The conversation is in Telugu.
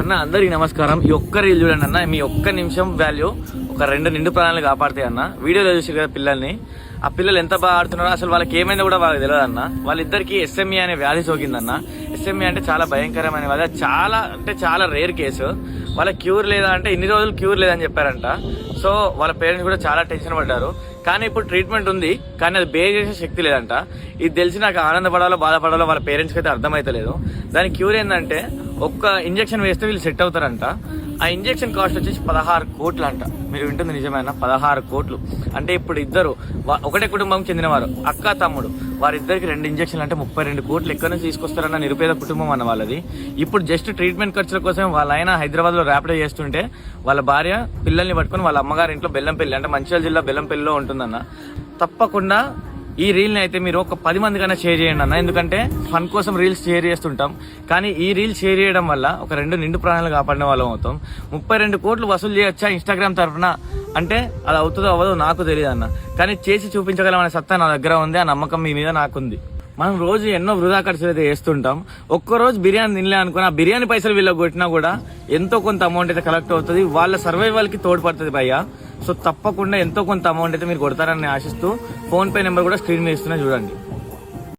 అన్న అందరికి నమస్కారం. ఈ ఒక్క రీల్ చూడండి అన్న మీ ఒక్క నిమిషం వాల్యూ ఒక రెండు నిండు ప్రాణాలు కాపాడుతాయి అన్న. వీడియోలో చూసి కదా పిల్లల్ని. ఆ పిల్లలు ఎంత బాగా ఆడుతున్నారో అసలు వాళ్ళకి ఏమైందో కూడా వాళ్ళకి తెలియదు అన్న. వాళ్ళిద్దరికి ఎస్ఎంఈ అనే వ్యాధి సోకిందన్న ఎస్ఎంఈ అంటే చాలా భయంకరమైన వ్యాధి. చాలా అంటే చాలా రేర్ కేసు వాళ్ళ క్యూర్ లేదా అంటే ఇన్ని రోజులు క్యూర్ లేదని చెప్పారంట. సో వాళ్ళ పేరెంట్స్ కూడా చాలా టెన్షన్ పడ్డారు. కానీ ఇప్పుడు ట్రీట్మెంట్ ఉంది కానీ అది బేర్ చేసే శక్తి లేదంట. ఇది తెలిసి నాకు ఆనందపడాలో బాధపడాలో వాళ్ళ పేరెంట్స్కి అయితే అర్థమైతలేదు. దాని క్యూర్ ఏంటంటే ఒక్క ఇంజక్షన్ వేస్తే వీళ్ళు సెట్ అవుతారంట. ఆ ఇంజక్షన్ కాస్ట్ వచ్చేసి పదహారు కోట్లు అంట మీరు వింటుంది నిజమైన? పదహారు కోట్లు. అంటే ఇప్పుడు ఇద్దరు ఒకటే కుటుంబం చెందినవారు అక్క తమ్ముడు. వారిద్దరికి రెండు ఇంజక్షన్లు అంటే ముప్పై రెండు కోట్లు ఎక్కడి నుంచి తీసుకొస్తారన్న నిరుపేద కుటుంబం అన్న వాళ్ళది. ఇప్పుడు జస్ట్ ట్రీట్మెంట్ ఖర్చుల కోసం వాళ్ళ ఆయన హైదరాబాద్లో ర్యాపిడో చేస్తుంటే వాళ్ళ భార్య పిల్లల్ని పట్టుకొని వాళ్ళ అమ్మగారి ఇంట్లో బెల్లంపల్లి అంటే మంచిర్యాల జిల్లా బెల్లంపల్లిలో ఉంటుందన్న. తప్పకుండా ఈ రీల్ని అయితే మీరు ఒక పది మంది కన్నా షేర్ చేయండి అన్న. ఎందుకంటే ఫన్ కోసం రీల్స్ షేర్ చేస్తుంటాం. కానీ ఈ రీల్స్ షేర్ చేయడం వల్ల ఒక రెండు నిండు ప్రాణాలు కాపాడిన వాళ్ళం అవుతాం. ముప్పై రెండు కోట్లు వసూలు చేయొచ్చా ఇన్స్టాగ్రామ్ తరఫున? అంటే అది అవుతుందో అవ్వదో నాకు తెలియదు అన్న. కానీ చేసి చూపించగలమనే సత్తా నా దగ్గర ఉంది ఆ నమ్మకం మీ మీద నాకుంది. మనం రోజు ఎన్నో వృధా ఖర్చులు అయితే చేస్తుంటాం. ఒక్క రోజు బిర్యానీ తినలే అనుకుని ఆ బిర్యానీ పైసలు వీళ్ళకి కొట్టినా కూడా ఎంతో కొంత అమౌంట్ అయితే కలెక్ట్ అవుతుంది. వాళ్ళ సర్వైవల్కి తోడ్పడుతుంది భయ్య. సో తప్పకుండా ఎంతో కొంత అమౌంట్ అయితే మీరు కొడతారని ఆశిస్తూ ఫోన్ పే నెంబర్ కూడా స్క్రీన్ మీద ఇస్తున్నా చూడండి.